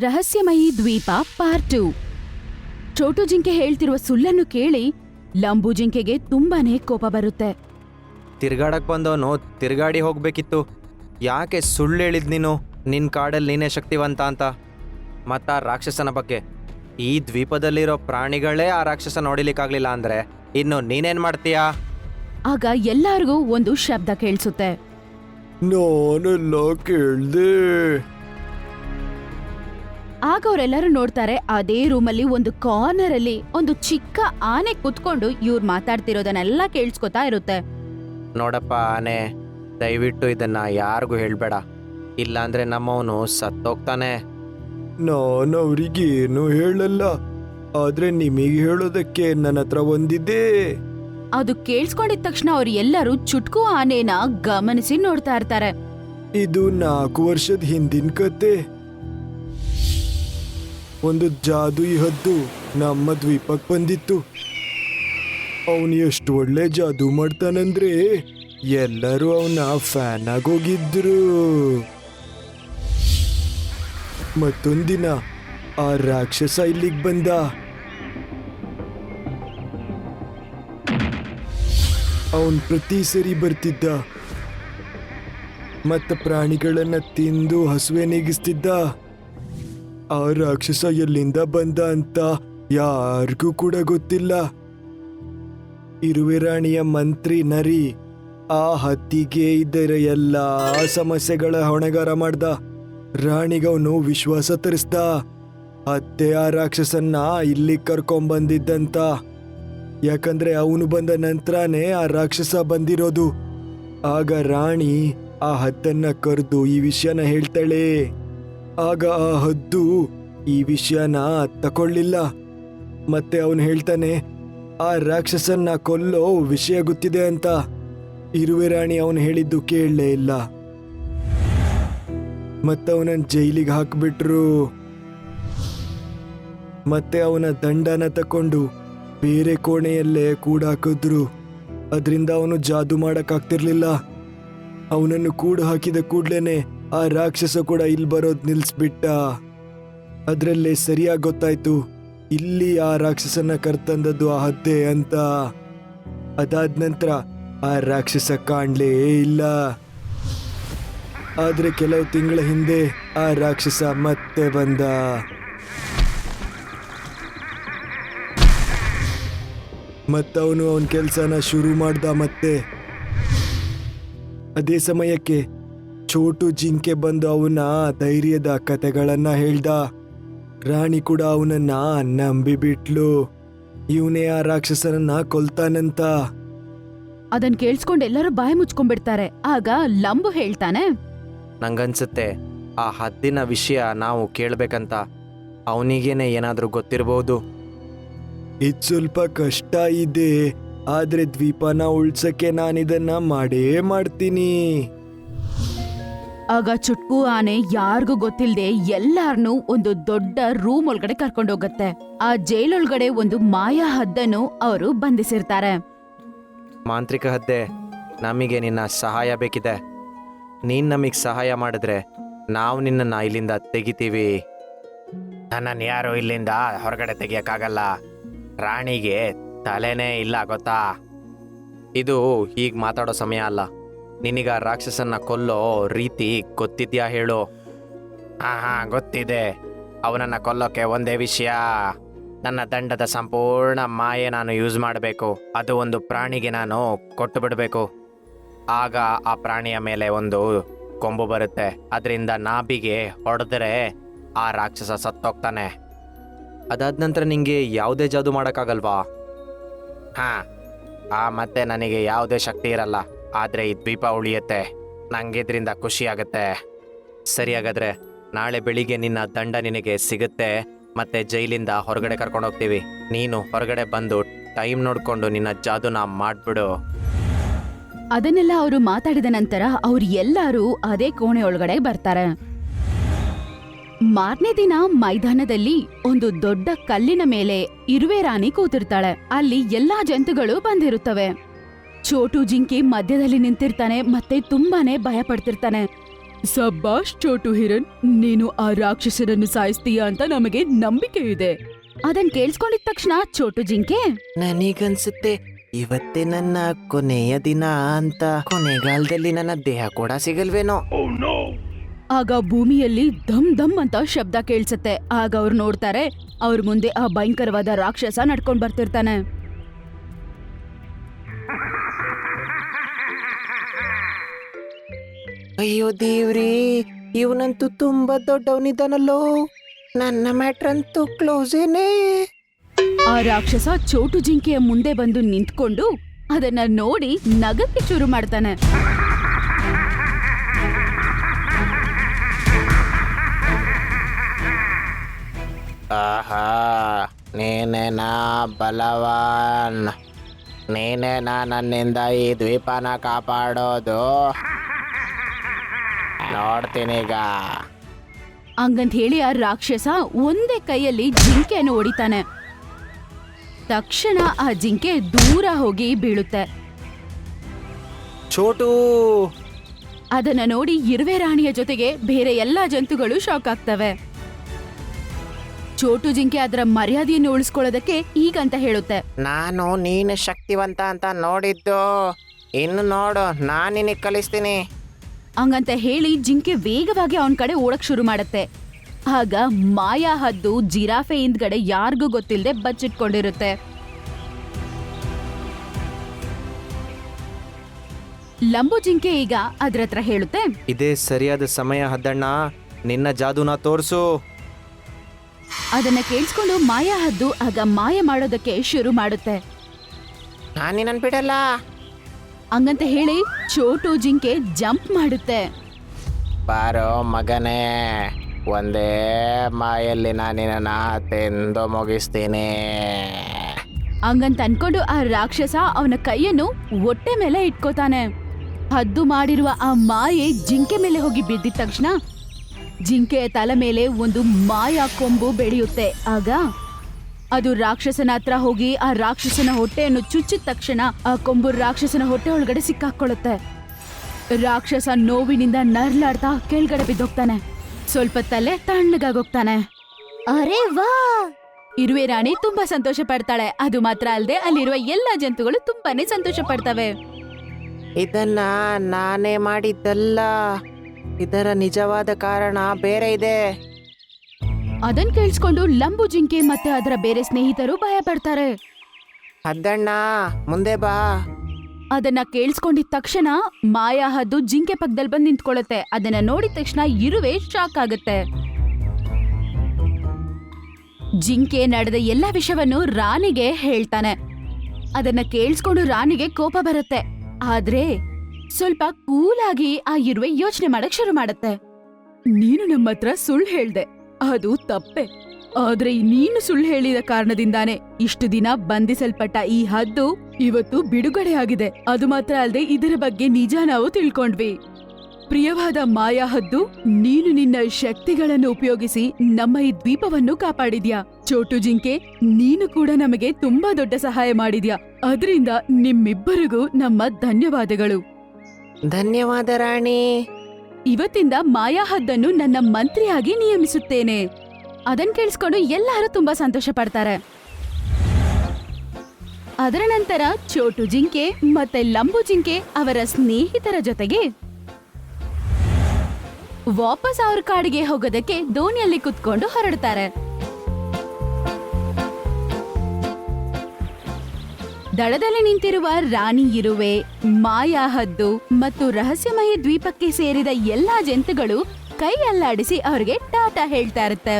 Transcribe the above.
ರಹಸ್ಯಮಯಿ ದ್ವೀಪ part two Chotu ಜಿಂಕೆ ಹೇಳ್ತಿರುವ ಸುಳ್ಳನ್ನು ಕೇಳಿ ಲಂಬು ಜಿಂಕೆಗೆ ತುಂಬಾನೇ ಕೋಪ ಬರುತ್ತೆ. ತಿರ್ಗಾಡಕ್ ಬಂದವನು ತಿರ್ಗಾಡಿ ಹೋಗ್ಬೇಕಿತ್ತು. ಯಾಕೆ ಸುಳ್ಳು ಹೇಳಿದ್ ನೀನು? ನಿನ್ ಕಾಡಲ್ಲಿ ನೀನೇ ಶಕ್ತಿವಂತ ಅಂತ. ಮತ್ತ ಆ ರಾಕ್ಷಸನ ಬಗ್ಗೆ. ಈ ದ್ವೀಪದಲ್ಲಿರೋ ಪ್ರಾಣಿಗಳೇ ಆ ರಾಕ್ಷಸ ನೋಡಿಲಿಕ್ಕಾಗ್ಲಿಲ್ಲ ಅಂದ್ರೆ ಇನ್ನು ನೀನೇನ್ ಮಾಡ್ತೀಯಾ? ಆಗ ಎಲ್ಲಾರ್ಗೂ ಒಂದು ಶಬ್ದ ಕೇಳಿಸುತ್ತೆ. ನಾನೆಲ್ಲ ಕೇಳ್ದೆ. ಆಗ ಅವರೆಲ್ಲರೂ ನೋಡ್ತಾರೆ ಅದೇ ರೂಮಲ್ಲಿ ಒಂದು ಕಾರ್ನರ್ ಅಲ್ಲಿ ಒಂದು ಚಿಕ್ಕ ಆನೆ ಕುತ್ಕೊಂಡು ಇವ್ರು ಮಾತಾಡ್ತಿರೋದನ್ನೆಲ್ಲ ಕೇಳಿಸ್ಕೊತಾ ಇರುತ್ತೆ. ನೋಡಪ್ಪ ಆನೆ ದಯವಿಟ್ಟು ಇದನ್ನ ಯಾರಿಗೂ ಹೇಳ್ಬೇಡ. ಇಲ್ಲಾಂದ್ರೆ ನಮ್ಮವನು ಸತ್ತೋಗ್ತಾನೆ. ನಾನು ಅವ್ರಿಗೇನು ಹೇಳಲ್ಲ ಆದ್ರೆ ನಿಮಗೆ ಹೇಳೋದಕ್ಕೆ ನನ್ನ ಹತ್ರ ಒಂದಿದೆ. ಅದು ಕೇಳಿಸ್ಕೊಂಡಿದ ತಕ್ಷಣ ಅವ್ರು ಎಲ್ಲರೂ ಚುಟ್ಕು ಆನೆನ ಗಮನಿಸಿ ನೋಡ್ತಾ ಇರ್ತಾರೆ. ಇದು ನಾಲ್ಕು ವರ್ಷದ ಹಿಂದಿನ ಕತೆ. ಒಂದು ಜಾದುಯಿ ಹದ್ದು ನಮ್ಮ ದ್ವೀಪಕ್ಕೆ ಬಂದಿತ್ತು. ಅವನು ಎಷ್ಟು ಒಳ್ಳೆ ಜಾದು ಮಾಡ್ತಾನಂದ್ರೆ ಎಲ್ಲರೂ ಅವನ ಫ್ಯಾನ್ ಆಗೋಗಿದ್ರು ಮತ್ತೊಂದಿನ ಆ ರಾಕ್ಷಸ ಇಲ್ಲಿಗೆ ಬಂದ. ಅವನ್ ಪ್ರತಿ ಸರಿ ಬರ್ತಿದ್ದ. ಮತ್ತ ಪ್ರಾಣಿಗಳನ್ನ ತಿಂದು ಹಸುವೆ ನೀಗಿಸ್ತಿದ್ದ. ಆ ರಾಕ್ಷಸ ಎಲ್ಲಿಂದ ಬಂದ ಅಂತ ಯಾರಿಗೂ ಕೂಡ ಗೊತ್ತಿಲ್ಲ. ಇರುವೆ ರಾಣಿಯ ಮಂತ್ರಿ ನರಿ ಆ ಹತ್ತಿಗೆ ಇದರ ಎಲ್ಲ ಸಮಸ್ಯೆಗಳ ಹೊಣೆಗಾರ ಮಾಡ್ದ. ರಾಣಿಗವನು ವಿಶ್ವಾಸ ತರಿಸ್ದ. ಅತ್ತೆ ಆ ರಾಕ್ಷಸನ್ನ ಇಲ್ಲಿ ಕರ್ಕೊಂಬಂದಿದ್ದಂತ. ಯಾಕಂದ್ರೆ ಅವನು ಬಂದ ನಂತರನೇ ಆ ರಾಕ್ಷಸ ಬಂದಿರೋದು. ಆಗ ರಾಣಿ ಆ ಹತ್ತನ್ನ ಕರೆದು ಈ ವಿಷಯನ ಹೇಳ್ತಾಳೆ. ಆಗ ಆ ಹದ್ದು ಈ ವಿಷಯನ ತಕೊಳ್ಳಿಲ್ಲ. ಮತ್ತೆ ಅವನು ಹೇಳ್ತಾನೆ, ಆ ರಾಕ್ಷಸನ್ನ ಕೊಲ್ಲೋ ವಿಷಯ ಗೊತ್ತಿದೆ ಅಂತ. ಇರುವೆ ರಾಣಿ ಅವನು ಹೇಳಿದ್ದು ಕೇಳಲೇ ಇಲ್ಲ. ಮತ್ತೆ ಅವನನ್ನ ಜೈಲಿಗೆ ಹಾಕಿಬಿಟ್ರು. ಮತ್ತೆ ಅವನ ದಂಡನ ತಕೊಂಡು ಬೇರೆ ಕೋಣೆಯಲ್ಲೇ ಕೂಡಾಕಿದ್ರು. ಅದರಿಂದ ಅವನು ಜಾದು ಮಾಡಕ್ಕಾಗ್ತಿರ್ಲಿಲ್ಲ. ಅವನನ್ನು ಕೂಡು ಹಾಕಿದ ಕೂಡ್ಲೇನೆ ಆ ರಾಕ್ಷಸ ಕೂಡ ಇಲ್ಲಿ ಬರೋದು ನಿಲ್ಸ್ಬಿಟ್ಟ. ಅದರಲ್ಲೇ ಸರಿಯಾಗಿ ಗೊತ್ತಾಯ್ತು, ಇಲ್ಲಿ ಆ ರಾಕ್ಷಸನ ಕರ್ತಂದದ್ದು ಆ ಹದ್ದೆ ಅಂತ. ಅದಾದ ನಂತರ ಆ ರಾಕ್ಷಸ ಕಾಣ್ಲೇ ಇಲ್ಲ. ಆದ್ರೆ ಕೆಲವು ತಿಂಗಳ ಹಿಂದೆ ಆ ರಾಕ್ಷಸ ಮತ್ತೆ ಬಂದ. ಮತ್ತವನು ಅವನ ಕೆಲಸನ ಶುರು ಮಾಡ್ದ ಮತ್ತೆ. ಅದೇ ಸಮಯಕ್ಕೆ ಚೋಟು ಜಿಂಕೆ ಬಂದು ಅವನ ಧೈರ್ಯದ ಕತೆಗಳನ್ನ ಹೇಳ್ದ. ರಾಣಿ ಕೂಡ ಅವನನ್ನ ನಂಬಿಬಿಟ್ಲು. ಇವನೇ ಆ ರಾಕ್ಷಸನನ್ನ ಕೊಲ್ತಾನಂತ. ಅದನ್ ಕೇಳಿಸ್ಕೊಂಡು ಎಲ್ಲರೂ ಬಾಯಿ ಮುಚ್ಕೊಂಡ್ಬಿಡ್ತಾರೆ. ಆಗ ಲಂಬು ಹೇಳ್ತಾನೆ. ನಂಗನ್ಸುತ್ತೆ ಆ ಹದ್ದಿನ ವಿಷಯ ನಾವು ಕೇಳ್ಬೇಕಂತ. ಅವನಿಗೇನೆ ಏನಾದರೂ ಗೊತ್ತಿರಬಹುದು ಇದು ಸ್ವಲ್ಪ ಕಷ್ಟ ಇದೆ. ಆದ್ರೆ ದ್ವೀಪನ ಉಳ್ಸಕ್ಕೆ ನಾನಿದನ್ನ ಮಾಡೇ ಮಾಡ್ತೀನಿ. ಆಗ ಚುಟ್ಕು ಆನೆ ಯಾರಿಗೂ ಗೊತ್ತಿಲ್ಲದೆ ಎಲ್ಲಾರ್ನೂ ಒಂದು ದೊಡ್ಡ ರೂಮ್ ಒಳಗಡೆ ಕರ್ಕೊಂಡೋಗತ್ತೆ ಆ ಜೈಲೊಳಗಡೆ ಒಂದು ಮಾಯಾ ಹದ್ದನ್ನು ಅವರು ಬಂಧಿಸಿರ್ತಾರೆ. ಮಾಂತ್ರಿಕ ಹದ್ದೆ, ನಮಗೆ ನಿನ್ನ ಸಹಾಯ ಬೇಕಿದೆ. ನೀನ್ ನಮಗ್ ಸಹಾಯ ಮಾಡಿದ್ರೆ ನಾವು ನಿನ್ನನ್ನು ಇಲ್ಲಿಂದ ತೆಗಿತೀವಿ. ನನ್ನನ್ನು ಯಾರು ಇಲ್ಲಿಂದ ಹೊರಗಡೆ ತೆಗಿಯಕ್ಕಾಗಲ್ಲ. ರಾಣಿಗೆ ತಲೆನೇ ಇಲ್ಲ, ಗೊತ್ತಾ? ಇದು ಹೀಗ್ ಮಾತಾಡೋ ಸಮಯ ಅಲ್ಲ. ನಿನಗ ರಾಕ್ಷಸನ್ನ ಕೊಲ್ಲೋ ರೀತಿ ಗೊತ್ತಿದ್ಯಾ ಹೇಳು? ಹಾ ಹಾ, ಗೊತ್ತಿದೆ. ಅವನನ್ನ ಕೊಲ್ಲೋಕೆ ಒಂದೇ ವಿಷಯ. ನನ್ನ ದಂಡದ ಸಂಪೂರ್ಣ ಮಾಯೆ ನಾನು ಯೂಸ್ ಮಾಡಬೇಕು. ಅದು ಒಂದು ಪ್ರಾಣಿಗೆ ನಾನು ಕೊಟ್ಟು ಬಿಡಬೇಕು. ಆಗ ಆ ಪ್ರಾಣಿಯ ಮೇಲೆ ಒಂದು ಕೊಂಬು ಬರುತ್ತೆ. ಅದರಿಂದ ನಾಭಿಗೆ ಹೊಡೆದ್ರೆ ಆ ರಾಕ್ಷಸ ಸತ್ತೋಗ್ತಾನೆ. ಅದಾದ ನಂತರ ನಿಮಗೆ ಯಾವುದೇ ಜಾದು ಮಾಡೋಕ್ಕಾಗಲ್ವಾ? ಹಾ, ಆ ಮತ್ತೆ ನನಗೆ ಯಾವುದೇ ಶಕ್ತಿ ಇರಲ್ಲ. ಆದರೆ ಈ ದ್ವೀಪ ಉಳಿಯುತ್ತೆ. ನಂಗೆ ಇದರಿಂದ ಖುಷಿ ಆಗುತ್ತೆ. ನಾಳೆ ಬೆಳಿಗ್ಗೆ ನಿನ್ನ ದಂಡ ನಿನಗೆ ಸಿಗುತ್ತೆ. ಮತ್ತೆ ಜೈಲಿಂದ ಹೊರಗಡೆ ಕರ್ಕೊಂಡು ಹೋಗ್ತೀವಿ. ನೀನು ಹೊರಗಡೆ ಬಂದು ಟೈಮ್ ನೋಡಿಕೊಂಡು ನಿನ್ನ ಜಾದುನ ಮಾಡ್ಬಿಡು. ಅದನ್ನೆಲ್ಲ ಅವರು ಮಾತಾಡಿದ ನಂತರ ಅವ್ರು ಎಲ್ಲರೂ ಅದೇ ಕೋಣೆ ಒಳಗಡೆ ಬರ್ತಾರೆ. ಮಾರನೇ ದಿನ ಮೈದಾನದಲ್ಲಿ ಒಂದು ದೊಡ್ಡ ಕಲ್ಲಿನ ಮೇಲೆ ಇರುವೆ ರಾಣಿ ಕೂತಿರ್ತಾಳೆ. ಅಲ್ಲಿ ಎಲ್ಲಾ ಜಂತುಗಳು ಬಂದಿರುತ್ತವೆ. ಚೋಟು ಜಿಂಕಿ ಮಧ್ಯದಲ್ಲಿ ನಿಂತಿರ್ತಾನೆ ಮತ್ತೆ ತುಂಬಾನೇ ಭಯ ಪಡ್ತಿರ್ತಾನೆ ಸಬ್ಬಾಷ್ ಚೋಟು ಹಿರನ್ ನೀನು ಆ ರಾಕ್ಷಸರನ್ನು ಸಾಯಿಸ್ತೀಯ ಅಂತ ನಮಗೆ ನಂಬಿಕೆ ಇದೆ. ಅದನ್ ಕೇಳಿಸ್ಕೊಂಡಿದ ತಕ್ಷಣ ಚೋಟು ಜಿಂಕೆ? ನನಗನ್ಸುತ್ತೆ ಇವತ್ತೇ ನನ್ನ ಕೊನೆಯ ದಿನ ಅಂತ. ಕೊನೆಗಾಲದಲ್ಲಿ ನನ್ನ ದೇಹ ಕೂಡ ಸಿಗಲ್ವೇನೋ. ಆಗ ಭೂಮಿಯಲ್ಲಿ ಧಮ್ ಧಮ್ ಅಂತ ಶಬ್ದ ಕೇಳಿಸುತ್ತೆ. ಆಗ ಅವ್ರು ನೋಡ್ತಾರೆ ಅವ್ರ ಮುಂದೆ ಆ ಭಯಂಕರವಾದ ರಾಕ್ಷಸ ನಡ್ಕೊಂಡ್ ಬರ್ತಿರ್ತಾನೆ. ಅಯ್ಯೋ ದೇವ್ರಿ ಇವನಂತೂ ತುಂಬಾ ದೊಡ್ಡವನಿದ್ದಾನಲ್ಲೋ. ನನ್ನ ಮ್ಯಾಟ್ರಂತೂ ಕ್ಲೋಸೇನೆ. ಆ ರಾಕ್ಷಸ ಚೋಟು ಜಿಂಕೆಯ ಮುಂದೆ ಬಂದು ನಿಂತ್ಕೊಂಡು ಅದನ್ನ ನೋಡಿ ನಗಕ್ಕೆ ಶುರು ಮಾಡ್ತಾನೆ. ಆಹಾ ನೀನೇನಾ ಬಲವಾನ್. ನೀನೇನಾ ನನ್ನಿಂದ ಈ ದ್ವೀಪನ ಕಾಪಾಡೋದು. ನೋಡ್ತೀನೀಗ ಹಂಗಂತ ಹೇಳಿ ಆ ರಾಕ್ಷಸ ಒಂದೇ ಕೈಯಲ್ಲಿ ಜಿಂಕೆಯನ್ನು ಹೊಡಿತಾನೆ. ತಕ್ಷಣ ಆ ಜಿಂಕೆ ದೂರ ಹೋಗಿ ಬೀಳುತ್ತೆ. ಚೋಟು! ಅದನ್ನ ನೋಡಿ ಇರುವೆ ರಾಣಿಯ ಜೊತೆಗೆ ಬೇರೆ ಎಲ್ಲಾ ಜಂತುಗಳು ಶಾಕ್ ಆಗ್ತವೆ. ಚೋಟು ಜಿಂಕೆ ಅದರ ಮರ್ಯಾದೆಯನ್ನು ಉಳಿಸ್ಕೊಳ್ಳೋದಕ್ಕೆ ಈಗಂತ ಹೇಳುತ್ತೆ. ನಾನು ನೀನು ಶಕ್ತಿವಂತ ಅಂತ ನೋಡಿದ್ದು. ಇನ್ನು ನೋಡು ನಾನು ನಿನಗೆ ಕಲಿಸ್ತೀನಿ. ಹಂಗಂತ ಹೇಳಿ ಜಿಂಕೆ ವೇಗವಾಗಿ ಅವನ ಕಡೆ ಓಡಕ್ ಶುರು ಮಾಡತ್ತೆ. ಆಗ ಮಾಯಾ ಹದ್ದು ಜಿರಾಫೆ ಹಿಂದ್ಗಡೆ ಯಾರಿಗೂ ಗೊತ್ತಿಲ್ಲದೆ ಬಚ್ಚಿಟ್ಕೊಂಡಿರುತ್ತೆ. ಲಂಬು ಜಿಂಕೆ ಈಗ ಅದ್ರ ಹತ್ರ ಹೇಳುತ್ತೆ. ಇದೇ ಸರಿಯಾದ ಸಮಯ ಹದ್ದಣ್ಣ ನಿನ್ನ ಜಾದೂನ ತೋರಿಸು. ಅದನ್ನ ಕೇಳಿಸ್ಕೊಂಡು ಮಾಯಾ ಹದ್ದು ಆಗ ಮಾಯ ಮಾಡೋದಕ್ಕೆ ಶುರು ಮಾಡುತ್ತೆ. ನಾನು ನಿನ್ನ ಬಿಡಲ್ಲ. ಹಂಗಂತ ಹೇಳಿ ಚೋಟು ಜಿಂಕೆ ಜಂಪ್ ಮಾಡುತ್ತೆ. ಬಾರೋ ಮಗನೇ ಒಂದೇ ಮಾಯಲ್ಲಿ ನಾನಿನ ತಿಂದು ಮುಗಿಸ್ತೀನಿ. ಹಂಗಂತ ಅನ್ಕೊಂಡು ಆ ರಾಕ್ಷಸ ಅವನ ಕೈಯನ್ನು ಹೊಟ್ಟೆ ಮೇಲೆ ಇಟ್ಕೋತಾನೆ. ಹದ್ದು ಮಾಡಿರುವ ಆ ಮಾಯೆ ಜಿಂಕೆ ಮೇಲೆ ಹೋಗಿ ಬಿದ್ದಿದ ತಕ್ಷಣ ಜಿಂಕೆಯ ತಲೆ ಮೇಲೆ ಒಂದು ಮಾಯಾ ಕೊಂಬು ಬೆಳೆಯುತ್ತೆ. ಆಗ ಅದು ರಾಕ್ಷಸನ ಹತ್ರ ಹೋಗಿ ಆ ರಾಕ್ಷಸನ ಹೊಟ್ಟೆಯನ್ನು ಚುಚ್ಚಿದ ತಕ್ಷಣ ಆ ಕೊಂಬು ರಾಕ್ಷಸನ ಹೊಟ್ಟೆ ಒಳಗಡೆ ಸಿಕ್ಕಾಕೊಳ್ಳುತ್ತೆ. ರಾಕ್ಷಸ ನೋವಿನಿಂದ ನರ್ಲಾಡ್ತಾ ಕೆಳಗಡೆ ಬಿದ್ದೋಗ್ತಾನೆ. ಸ್ವಲ್ಪ ತಲೆ ತಣ್ಣಗಾಗೋಗ್ತಾನೆ. ಅರೆ ವಾ! ಇರುವೆ ರಾಣಿ ತುಂಬಾ ಸಂತೋಷ ಪಡ್ತಾಳೆ. ಅದು ಮಾತ್ರ ಅಲ್ಲದೆ ಅಲ್ಲಿರುವ ಎಲ್ಲಾ ಜಂತುಗಳು ತುಂಬಾನೇ ಸಂತೋಷ ಪಡ್ತವೆ. ಇದನ್ನ ನಾನೇ ಮಾಡಿದ್ದಲ್ಲ. ಇದರ ನಿಜವಾದ ಕಾರಣ ಬೇರೆ ಇದೆ. ಅದನ್ ಕೇಳಿಸ್ಕೊಂಡು ಲಂಬು ಜಿಂಕೆ ಮತ್ತೆ ಅದರ ಬೇರೆ ಸ್ನೇಹಿತರು ಭಯ ಪಡ್ತಾರೆ ಹದ್ದಣ್ಣ ಮುಂದೆ ಬಾ. ಅದನ್ನ ಕೇಳಿಸ್ಕೊಂಡಿದ ತಕ್ಷಣ ಮಾಯಾ ಹದ್ದು ಜಿಂಕೆ ಪಕ್ಕದಲ್ಲಿ ಬಂದು ನಿಂತ್ಕೊಳ್ಳುತ್ತೆ ಅದನ್ನ ನೋಡಿದ ತಕ್ಷಣ ಇರುವೆ ಶಾಕ್ ಆಗುತ್ತೆ. ಜಿಂಕೆ ನಡೆದ ಎಲ್ಲ ವಿಷಯವನ್ನು ರಾಣಿಗೆ ಹೇಳ್ತಾನೆ. ಅದನ್ನ ಕೇಳಿಸ್ಕೊಂಡು ರಾಣಿಗೆ ಕೋಪ ಬರುತ್ತೆ. ಆದ್ರೆ ಸ್ವಲ್ಪ ಕೂಲಾಗಿ ಆ ಇರುವೆ ಯೋಚನೆ ಮಾಡಕ್ ಶುರು ಮಾಡುತ್ತೆ. ನೀನು ನಮ್ಮ ಹತ್ರ ಸುಳ್ಳು ಹೇಳ್ದೆ. ಅದು ತಪ್ಪೆ. ಆದ್ರೆ ನೀನು ಸುಳ್ಳು ಹೇಳಿದ ಕಾರಣದಿಂದಾನೆ ಇಷ್ಟು ದಿನ ಬಂಧಿಸಲ್ಪಟ್ಟ ಈ ಹದ್ದು ಇವತ್ತು ಬಿಡುಗಡೆ ಆಗಿದೆ ಅದು ಮಾತ್ರ ಅಲ್ಲದೆ ಇದರ ಬಗ್ಗೆ ನಿಜ ನಾವು ತಿಳ್ಕೊಂಡ್ವಿ. ಪ್ರಿಯವಾದ ಮಾಯಾ ಹದ್ದು, ನೀನು ನಿನ್ನ ಶಕ್ತಿಗಳನ್ನು ಉಪಯೋಗಿಸಿ ನಮ್ಮ ಈ ದ್ವೀಪವನ್ನು ಕಾಪಾಡಿದ್ಯಾ. ಚೋಟು ಜಿಂಕೆ, ನೀನು ಕೂಡ ನಮಗೆ ತುಂಬಾ ದೊಡ್ಡ ಸಹಾಯ ಮಾಡಿದ್ಯಾ. ಅದರಿಂದ ನಿಮ್ಮಿಬ್ಬರಿಗೂ ನಮ್ಮ ಧನ್ಯವಾದಗಳು. ಧನ್ಯವಾದ ರಾಣಿ. ಇವತ್ತಿಂದ ಮಾಯಾ ಹದ್ದನ್ನು ನನ್ನ ಮಂತ್ರಿಯಾಗಿ ನಿಯಮಿಸುತ್ತೇನೆ. ಅದನ್ನು ಕೇಳಿಸ್ಕೊಂಡು ಎಲ್ಲರೂ ತುಂಬಾ ಸಂತೋಷ ಪಡ್ತಾರೆ. ಅದರ ನಂತರ ಚೋಟು ಜಿಂಕೆ ಮತ್ತೆ ಲಂಬು ಜಿಂಕೆ ಅವರ ಸ್ನೇಹಿತರ ಜೊತೆಗೆ ವಾಪಸ್ ಅವ್ರ ಕಾಡಿಗೆ ಹೋಗೋದಕ್ಕೆ ದೋಣಿಯಲ್ಲಿ ಕುತ್ಕೊಂಡು ಹೊರಡ್ತಾರೆ. ದಡದಲ್ಲಿ ನಿಂತಿರುವ ರಾಣಿ ಇರುವೆ, ಮಾಯಾ ಹದ್ದು ಮತ್ತು ರಹಸ್ಯಮಯ ದ್ವೀಪಕ್ಕೆ ಸೇರಿದ ಎಲ್ಲಾ ಜಂತುಗಳು ಕೈ ಅಲ್ಲಾಡಿಸಿ ಅವ್ರಿಗೆ ಟಾಟಾ ಹೇಳ್ತಾ ಇರುತ್ತೆ.